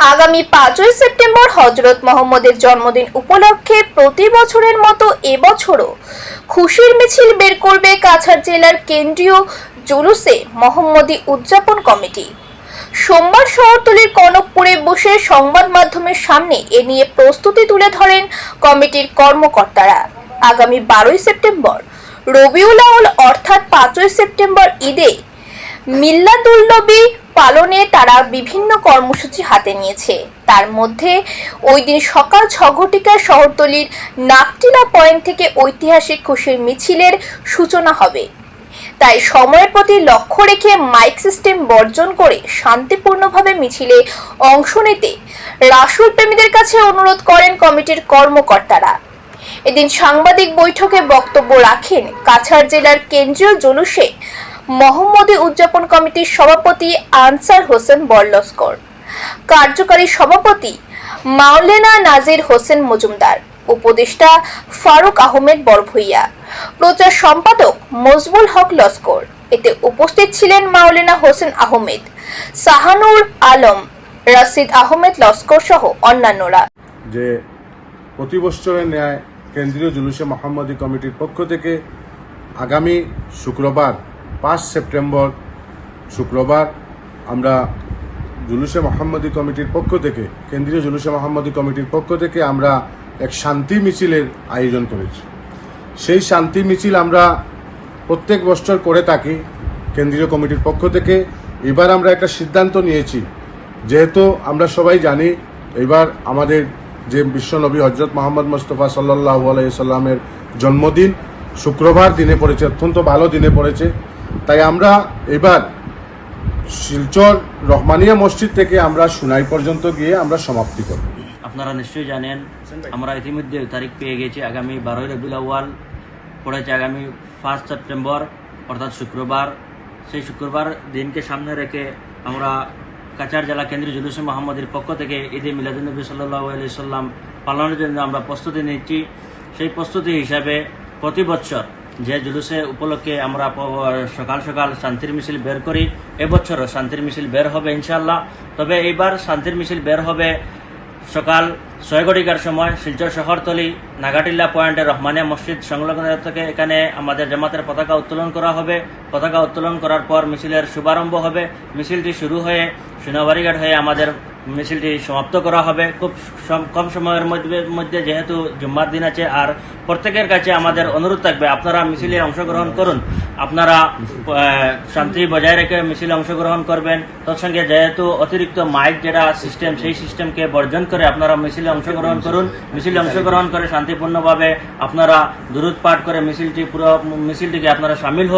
আগামী পাঁচই সেপ্টেম্বর হজরত মোহাম্মদের জন্মদিন উপলক্ষে প্রতি বছরের মতো এবছরও খুশির মিছিল বের করবে কাছাড় জেলার কেন্দ্রীয় জুলুসে মোহাম্মদী উদযাপন কমিটি। সোমবার শহরতলির কনকপুরে বসে সংবাদ মাধ্যমের সামনে এ নিয়ে প্রস্তুতি তুলে ধরেন কমিটির কর্মকর্তারা। আগামী বারোই সেপ্টেম্বর, রবিউল আউল অর্থাৎ পাঁচই সেপ্টেম্বর ঈদে মিল্লাদুল্নবী পালনে তারা বিভিন্ন কর্মসূচি হাতে নিয়েছে। তার মধ্যে ওই দিন সকাল ছ ঘটিকায় শহরতলির নাকটিলা পয়েন্ট থেকে ঐতিহাসিক খুশির মিছিলের সূচনা হবে। তাই সময়ের প্রতি লক্ষ্য রেখে মাইক সিস্টেম বর্জন করে শান্তিপূর্ণভাবে মিছিলে অংশ নিতে রাসুল প্রেমীদের কাছে অনুরোধ করেন কমিটির কর্মকর্তারা। এদিন সাংবাদিক বৈঠকে বক্তব্য রাখেন কাছাড় জেলার কেন্দ্রীয় জুলুসে মোহাম্মদী উদযাপন কমিটির সভাপতি আনসার হোসেন বরলস্কর। কার্যকারী সভাপতি মাওলেনা নাজির হোসেন মজুমদার। উপদেষ্টা ফারুক আহমেদ বরভুইয়া। প্রচার সম্পাদক মজবুল হক লস্কর। এতে উপস্থিত ছিলেন মাওলেনা হোসেন আহমেদ, সাহানুর আলম, রাশিদ আহমেদ লস্কর সহ অন্যান্যরা। যে প্রতি বছরের ন্যায় কেন্দ্রীয় জুলুসে মোহাম্মদী কমিটির পক্ষ থেকে আগামী শুক্রবার পাঁচ সেপ্টেম্বর, শুক্রবার, আমরা জুলুসে মোহাম্মদী কমিটির পক্ষ থেকে, কেন্দ্রীয় জুলুসে মোহাম্মদী কমিটির পক্ষ থেকে আমরা এক শান্তি মিছিলের আয়োজন করেছি। সেই শান্তি মিছিল আমরা প্রত্যেক বছর করে থাকি কেন্দ্রীয় কমিটির পক্ষ থেকে। এবার আমরা একটা সিদ্ধান্ত নিয়েছি, যেহেতু আমরা সবাই জানি, এবার আমাদের যে বিশ্বনবী হজরত মোহাম্মদ মোস্তফা সাল্লাহ আলাইসাল্লামের জন্মদিন, শুক্রবার দিনে পড়েছে, অত্যন্ত ভালো দিনে পড়েছে। তাই আমরা এবার শিলচর রহমানিয়া মসজিদ থেকে আমরা সুনাই পর্যন্ত গিয়ে আমরা সমাপ্তি করব। আপনারা নিশ্চয়ই জানেন, আমরা ইতিমধ্যে তারিখ পেয়ে গেছি আগামী বারোই রবিউল আউয়াল, পড়েছে আগামী ফার্স্ট সেপ্টেম্বর, অর্থাৎ শুক্রবার। সেই শুক্রবার দিনকে সামনে রেখে আমরা কাছাড় জেলা কেন্দ্রীয় জুলুস মোহাম্মদের পক্ষ থেকে ঈদে মিলাদুলনবী সাল্লাহ সাল্লাম পালনের জন্য আমরা প্রস্তুতি নিচ্ছি। সেই প্রস্তুতি হিসাবে প্রতি বছর যে জুলুসে উপলক্ষে আমরা সকাল সকাল শান্তির মিছিল বের করি, এবছরও শান্তির মিছিল বের হবে ইনশাল্লাহ তবে এইবার শান্তির মিছিল বের হবে সকাল ছয় ঘটিকার সময় শিলচর শহরতলি, নাগাটিল্লা পয়েন্টে রহমানিয়া মসজিদ সংলগ্ন থেকে এখানে আমাদের জামাতের পতাকা উত্তোলন করা হবে। পতাকা উত্তোলন করার পর মিছিলের শুভারম্ভ হবে। মিছিলটি শুরু হয়ে সোনাবাড়িঘাট হয়ে আমাদের মিছিলটি সমাপ্ত করা হবে। খুব কম সময়ের মধ্যে মধ্যে যেহেতু জুম্মার দিন আছে, আর প্রত্যেকের কাছে আমাদের অনুরোধ থাকবে, আপনারা মিছিলে অংশগ্রহণ করুন। আপনারা শান্তি বজায় রেখে মিছিলে অংশগ্রহণ করবেন। তৎসঙ্গে যেহেতু অতিরিক্ত মাইক যেটা সিস্টেম সেই সিস্টেমকে বর্জন করে আপনারা মিছিলে অংশগ্রহণ করুন। মিছিলে অংশগ্রহণ করে শান্তিপূর্ণভাবে আপনারা দূরত পাঠ করে মিছিলটি পুরো, মিছিলটিকে আপনারা সামিল হন।